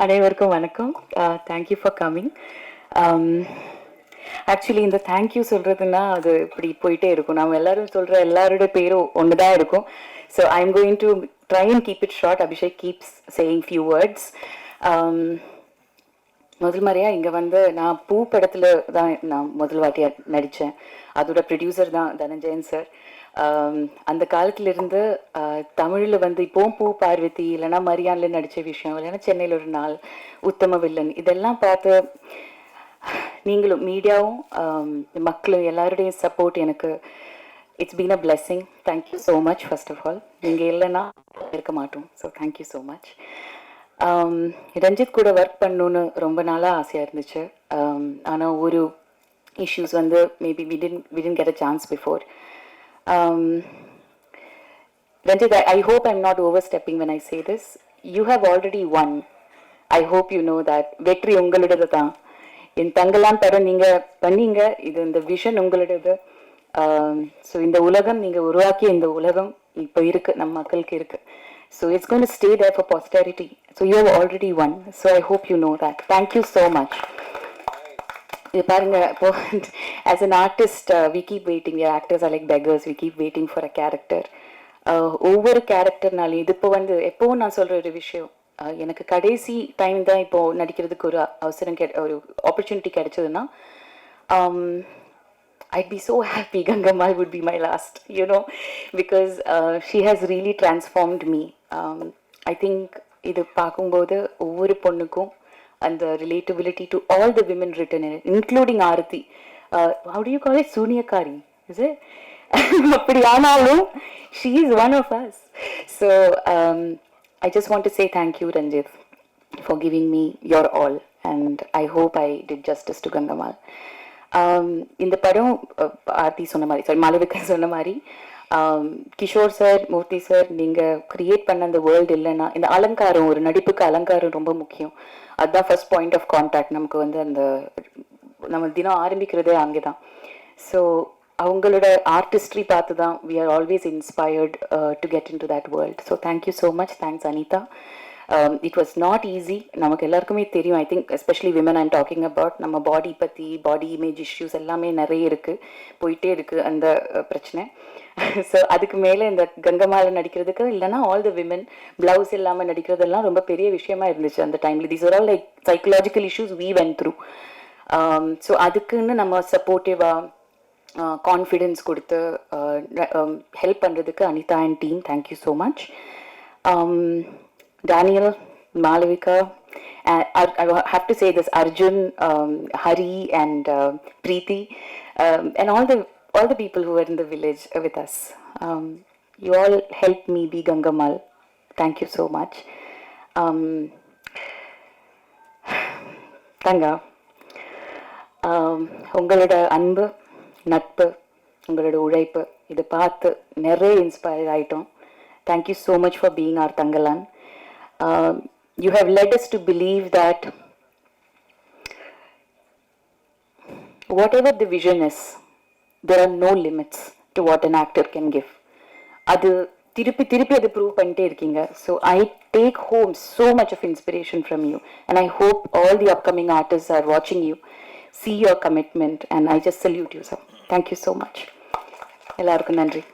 அனைவருக்கும் வணக்கம். Thank you for coming actually இந்த தேங்க்யூ சொல்றதுன்னா அது இப்படி போயிட்டே இருக்கும். நம்ம எல்லாரும் சொல்ற எல்லாரோட பேரும் ஒன்று தான் இருக்கும். So I am going to try and keep it short Abhishek keeps saying few words முதல் மாதிரியாக இங்கே வந்து நான் பூ படத்தில் தான் நான் முதல் வாட்டியாக நடித்தேன் அதோட ப்ரொடியூசர் தான் தனஞ்சயன் சார் அந்த காலத்துல இருந்து தமிழ்ல வந்து இப்போவும் பூ பார்வதி இல்லைன்னா மரியான்ல நடிச்ச விஷயம் இல்லைன்னா சென்னையில் ஒரு நாள் உத்தம வில்லன் இதெல்லாம் பார்த்து நீங்களும் மீடியாவும் மக்களும் எல்லாருடைய சப்போர்ட் எனக்கு. It's been a blessing thank you so much first of all நீங்கள் இல்லைன்னா இருக்க மாட்டோம். So thank you so much Ranjith கூட ஒர்க் பண்ணணுன்னு ரொம்ப நாளாக ஆசையாக இருந்துச்சு. ஆனால் ஒரு இஷ்யூஸ் வந்து maybe within within get a chance before Um, Ranjit, I, I hope I'm not overstepping when I say this. You have already won. I hope you know that. வெற்றி உங்களோடது தான். என் தங்கலாம் படம் நீங்க பண்ணீங்க. இது இந்த விஷன் உங்களோடது ஸோ இந்த உலகம் நீங்க உருவாக்கிய இந்த உலகம் இப்போ இருக்கு. நம்ம மக்களுக்கு இருக்கு. So it's gone stay there for posterity so you have already won so I hope you know that thank you so much இது பாருங்க இப்போ as an artist we keep waiting actors are like beggars we keep waiting for a character ஒவ்வொரு கேரக்டர்னாலையும் இது இப்போ வந்து எப்பவும் நான் சொல்ற ஒரு விஷயம். Uh, எனக்கு கடைசி டைம் தான் இப்போ நடிக்கிறதுக்கு ஒரு அவசரம் கெ ஒரு ஆப்பர்ச்சுனிட்டி கிடைச்சதுன்னா ஐட் I'd be so happy. Gangamal would be my last, you know, because uh, she has really transformed me. Um, I think இது பார்க்கும்போது ஒவ்வொரு பொண்ணுக்கும் அந்த relatability to all the women written in including Aarathi how do you call it சூனியக்காரி is அப்படி ஆனாலும் she is one of us so I just want to say thank you Ranjith for giving me your all and I hope I did justice to Gangamal. Um, இந்த படம் uh, அஹ், ஆர்த்தி சொன்ன மாதிரி sorry Malavika சொன்ன மாதிரி um, Kishore sir Murthy sir நீங்கள் create பண்ண அந்த world இல்லைன்னா இந்த அலங்காரம் ஒரு நடிப்புக்கு அலங்காரம் ரொம்ப முக்கியம். அதுதான் ஃபர்ஸ்ட் பாயிண்ட் ஆஃப் கான்டாக்ட் நமக்கு வந்து அந்த நம்ம தினம் ஆரம்பிக்கிறதே அங்கே தான் ஸோ அவங்களோட ஆர்டிஸ்ட்ரி பார்த்து தான் we are always inspired to get into that world so thank you so much thanks Anitha it was not easy நமக்கு எல்லாருக்குமே தெரியும். I think especially women I'm talking about நம்ம பாடி பற்றி பாடி இமேஜ் இஷ்யூஸ் எல்லாமே நிறைய இருக்குது போயிட்டே இருக்குது அந்த பிரச்சனை. ஸோ அதுக்கு மேலே இந்த கங்கமால நடிக்கிறதுக்கு இல்லைன்னா ஆல் த விமன் பிளவுஸ் இல்லாமல் நடிக்கிறதெல்லாம் ரொம்ப பெரிய விஷயமா இருந்துச்சு அந்த டைமில் these are all like psychological issues we went through so அதுக்குன்னு நம்ம சப்போர்ட்டிவாக கான்ஃபிடென்ஸ் கொடுத்து ஹெல்ப் um, பண்ணுறதுக்கு Anitha and team thank you so much Daniel Malavika and Ar- to say to Arjun Hari and um, and all the all the all the people who were in the village uh, with us. Um, you all helped me be Gangamal. Thank you so much. Um, தங்கா ஆம், உங்களோட அன்பு நட்பு உங்களோட உழைப்பு இதை பார்த்து நிறைய inspire ஆயிட்டோம் thank you so much for being our Thangalaan you have let us to believe that whatever the vision is, there are no limits to what an actor can give அது திருப்பி திருப்பி அது ப்ரூவ் பண்ணிட்டே இருக்கீங்க. So I take home so much of inspiration from you and I hope all the upcoming artist are வாட்சிங் you see your commitment and I just salute you sir thank you so much எல்லாருக்கும் நன்றி.